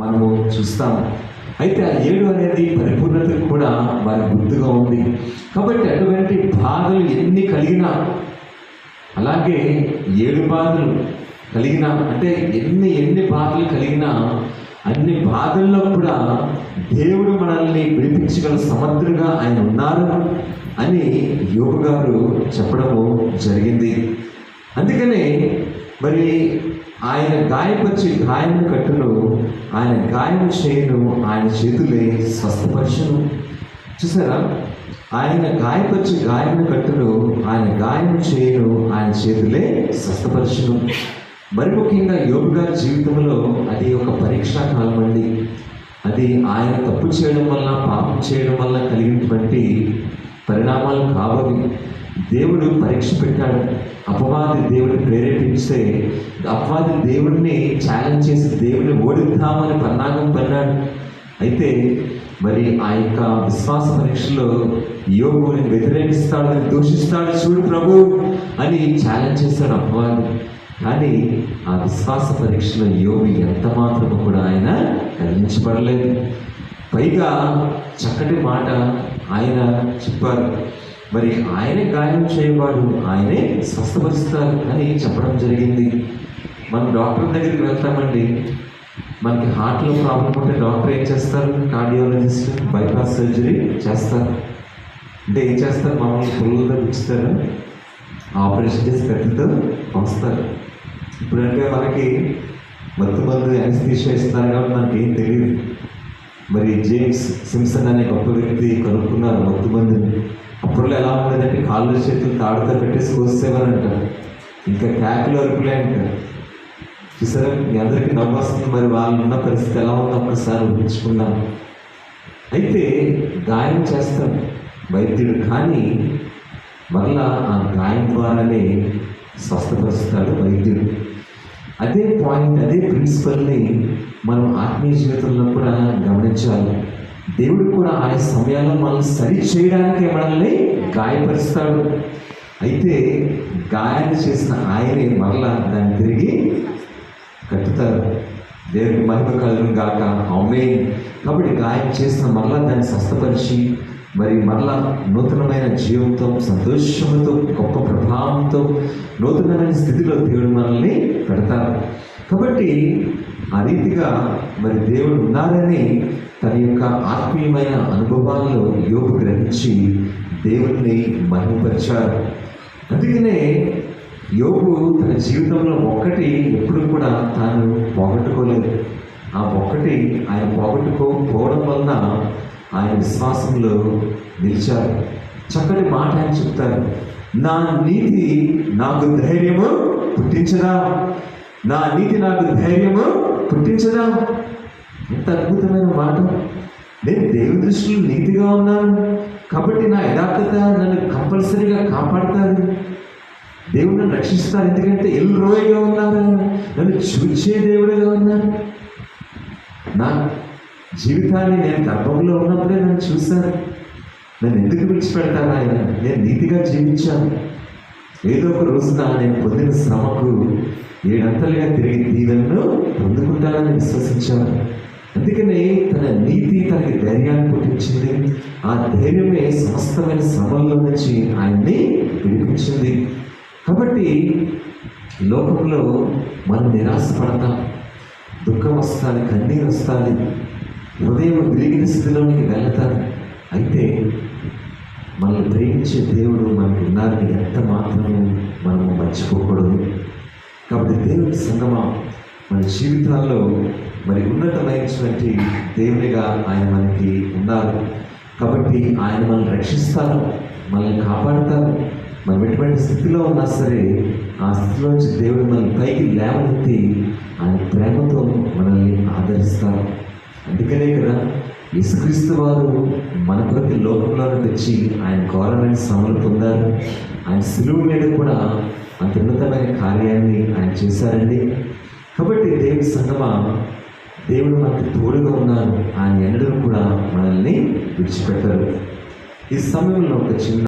మనము చూస్తాము. అయితే ఆ ఏడు అనేది పరిపూర్ణత కూడా వారి గుర్తుగా ఉంది. కాబట్టి అటువంటి బాధలు ఎన్ని కలిగినా అలాగే ఏడు బాధలు కలిగిన అంటే ఎన్ని ఎన్ని బాధలు కలిగినా అన్ని బాధల్లో కూడా దేవుడు మనల్ని విడిపించగల సమర్థుడుగా ఆయన ఉన్నారు అని యోగు గారు చెప్పడము జరిగింది. అందుకనే మరి ఆయన గాయపరిచి గాయం కట్టును ఆయన గాయం చేయను ఆయన చేతులే స్వస్థపరచును. చూసారా? ఆయన గాయపరిచి గాయం కట్టును ఆయన గాయం చేయను ఆయన చేతులే స్వస్థపరచును. మరి ముఖ్యంగా యోగా గారి జీవితంలో అది ఒక పరీక్షా కాలం అండి. అది ఆయన తప్పు చేయడం వల్ల పాపం చేయడం వల్ల కలిగినటువంటి పరిణామాలు కావాలి దేవుడు పరీక్ష పెట్టాడు. అపవాది దేవుడిని ప్రేరేపిస్తే అపవాది దేవుడిని ఛాలెంజ్ చేసి దేవుడిని ఓడిద్దామని పన్నాగం పన్నాడు. అయితే మరి ఆ యొక్క విశ్వాస పరీక్షలో యోగుని వ్యతిరేకిస్తాడు దూషిస్తాడు చూడు ప్రభు అని ఛాలెంజ్ చేశాడు అపవాది. కానీ ఆ విశ్వాస పరీక్షలో యోగి ఎంత మాత్రము కూడా ఆయన కలిగించబడలేదు పైగా చక్కటి మాట ఆయన చెప్పారు. మరి ఆయనే గాయం చేయవాడు ఆయనే స్వస్థపరుస్తారు అని చెప్పడం జరిగింది. మనం డాక్టర్ దగ్గరికి వెళ్తామండి. మనకి హార్ట్లో ప్రాబ్లం ఉంటే డాక్టర్ ఏం చేస్తారు? కార్డియాలజిస్ట్ బైపాస్ సర్జరీ చేస్తారు. అంటే ఏం చేస్తారు? మామూలు పొలుగుతో ఉంచుతారు ఆపరేషన్ చేసి పెద్దతో వస్తారు ఇప్పుడంటే మనకి మత్తు మందు అనస్థీషియా ఇస్తున్నారు కాబట్టి మనకి ఏం తెలియదు మరి జేమ్స్ సింప్సన్ అనే గొప్ప వ్యక్తి కనుక్కున్నారు మత్తు మందుని. అప్పుడులో ఎలా ఉండేదంటే కాళ్ళు చేతులు తాడుతో పెట్టేసి కోసేవారంట ఇంకా క్యాకులు అరుపులే అంటారు చూసారా? మీ అందరికీ నవ్వస్తుంది మరి వాళ్ళు ఉన్న పరిస్థితి ఎలా ఉందో ఒక్కసారి ఊహించుకుందాం. అయితే గాయం చేస్తాం వైద్యుడు కానీ మరలా ఆ గాయం ద్వారానే స్వస్థపరుస్తాడు వైద్యుడు. అదే పాయింట్ అదే ప్రిన్సిపల్ని మనం ఆత్మీయ జీవితంలో కూడా గమనించాలి. దేవుడు కూడా ఆయన సమయాల్లో మనల్ని సరి చేయడానికి మనల్ని గాయపరుస్తాడు. అయితే గాయాన్ని చేసిన ఆయనే మరలా దాన్ని తిరిగి కట్టుతారు దేవుడికి మహిమ కలుగును గాక. అమ్మే కాబట్టి గాయం చేసిన మరలా దాన్ని స్వస్థపరిచి మరి మరలా నూతనమైన జీవంతో సంతోషంతో గొప్ప ప్రభావంతో నూతనమైన స్థితిలో దేవుడు మనల్ని పెడతారు కాబట్టి ఆ రీతిగా మరి దేవుడు ఉన్నారని తన యొక్క ఆత్మీయమైన అనుభవాల్లో యోగు గ్రహించి దేవుడిని మహిమపరిచారు అందుకనే యోగు తన జీవితంలో ఒక్కటి ఎప్పుడు కూడా తాను పోగొట్టుకోలేదు. ఆ ఒక్కటి ఆయన పోగొట్టుకోకపోవడం వలన ఆయన విశ్వాసంలో నిలిచారు. చక్కటి మాట ఆయన చెప్తారు. నా నీతి నాకు ధైర్యము పుట్టించదా? నా నీతి నాకు ధైర్యము పుట్టించదా? ఎంత అద్భుతమైన మాట. నేను దేవుని దృష్టిలో నీతిగా ఉన్నాను. కాబట్టి నా యథార్థత నన్ను కంపల్సరీగా కాపాడుతారు. దేవుడు నన్ను రక్షిస్తారు. ఎందుకంటే ఎల్లు రోయగా ఉన్నారు నన్ను చూచే దేవుడుగా ఉన్నారు. నా జీవితాన్ని నేను గర్భంలో ఉన్నప్పుడే నన్ను చూశారు. నన్ను ఎందుకు విడిచిపెడతాను ఆయన? నేను నీతిగా జీవించాను. ఏదో ఒక రోజున నేను పొందిన శ్రమకు ఏడంతలుగా తిరిగి దీవెనను పొందుకుంటానని విశ్వసించాను. అందుకనే తన నీతి తనకి ధైర్యాన్ని పుట్టించింది. ఆ ధైర్యమే సమస్తమైన శ్రమంలో నుంచి ఆయన్ని విడిపించింది. కాబట్టి లోకంలో మనం నిరాశపడతాం. దుఃఖం వస్తుంది కన్నీరు వస్తుంది. హృదయం విరిగిన స్థితిలోనికి వెళతారు. అయితే మనల్ని ప్రేమించే దేవుడు మనకు ఉన్నారని ఎంత మాత్రము మనము మర్చిపోకూడదు. కాబట్టి దేవుని సంగమా మన జీవితాల్లో మరి ఉన్నతమైనటువంటి దేవునిగా ఆయన మనకి ఉన్నారు. కాబట్టి ఆయన మనల్ని రక్షిస్తారు మనల్ని కాపాడుతారు. మనం ఎటువంటి స్థితిలో ఉన్నా సరే ఆ స్థితిలోంచి దేవుడు మనల్ని పైకి లేవనెత్తి ఆయన ప్రేమతో మనల్ని ఆదరిస్తారు. అందుకనే కదా యేసుక్రీస్తు వారు మన ప్రతి లోకంలోకి తెచ్చి ఆయన ఘోరమైన శ్రమలు పొందారు. ఆయన సులువు మీద కూడా అంత ఉన్నతమైన కార్యాన్ని ఆయన చేశారండి. కాబట్టి దేవుని సంగమా దేవుడు మనకు తోడుగా ఉన్నారు. ఆయన ఎన్నడూ కూడా మనల్ని విడిచిపెట్టారు. ఈ సమయంలో ఒక చిన్న